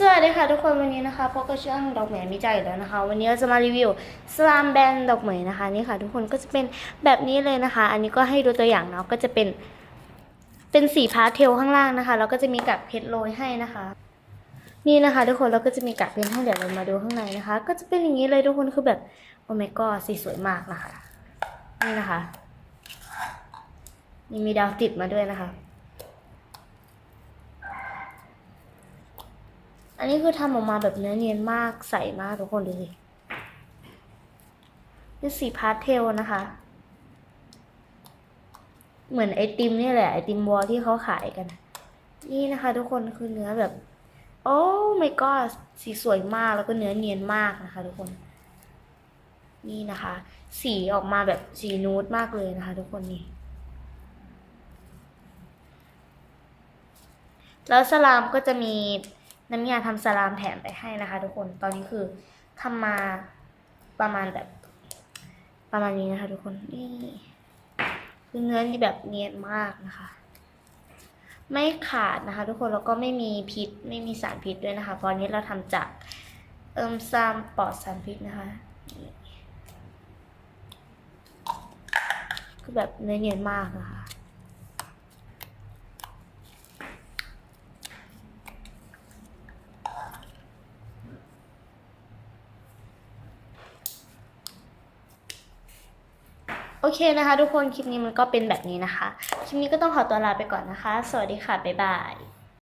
สวัสดีค่ะทุกคนวันนี้นะคะพบกับช่องดอกเหมยมิจัยอีกแล้วนะคะ วันนี้เราจะมารีวิวสลามแบนดอกเหมยนะคะนี่ค่ะ ทุกคนก็จะเป็นแบบนี้เลยนะคะ อันนี้ก็ให้ดูตัวอย่างเนาะก็จะเป็นเป็นสีพาสเทลข้างล่างนะคะแล้วก็จะมีกับเพชรโรยให้นะคะ นี่นะคะ ทุกคนแล้วก็จะมีกับเพชรให้เดี๋ยวเรามาดูข้างในนะคะ ก็จะเป็นอย่างนี้เลยทุกคนคือแบบโอ้ my god สีสวยมากนะคะ นี่นะคะนี่มีดาวติดมาด้วยนะคะ อันนี้คือทำออกมาแบบเนื้อเนียนมากใสมากทุกคนดูสิเป็นสีพาสเทลนะคะ เหมือนไอติมนี่แหละ ไอติมวอลที่เขาขายกัน นี่นะคะทุกคนคือเนื้อแบบ โอ้ my god สีสวยมากแล้วก็เนื้อเนียนมากนะคะ ทุกคน นี่นะคะ สีออกมาแบบสีนูดมากเลยนะคะ ทุกคนนี่แล้วสลามก็จะมี น้ำยาทำสลามแถมไปให้นะคะ ทุกคนตอนนี้คือทำมาประมาณแบบ ประมาณนี้นะคะ ทุกคนนี่คือเนื้อนี่แบบเนียนมากนะคะ ไม่ขาดนะคะ ทุกคนแล้วก็ไม่มีพิษไม่มีสารพิษด้วยนะคะ เพราะอันนี้เราทำจากเอิมซามปลอดสารพิษนะคะคือแบบเนื้อเนียนมากนะคะ อเคนะคะ ทุกคนคลิปนี้มันก็เป็นแบบนี้นะคะ คลิปนี้ก็ต้องขอตัวลาไปก่อนนะคะ สวัสดีค่ะ บ๊ายบาย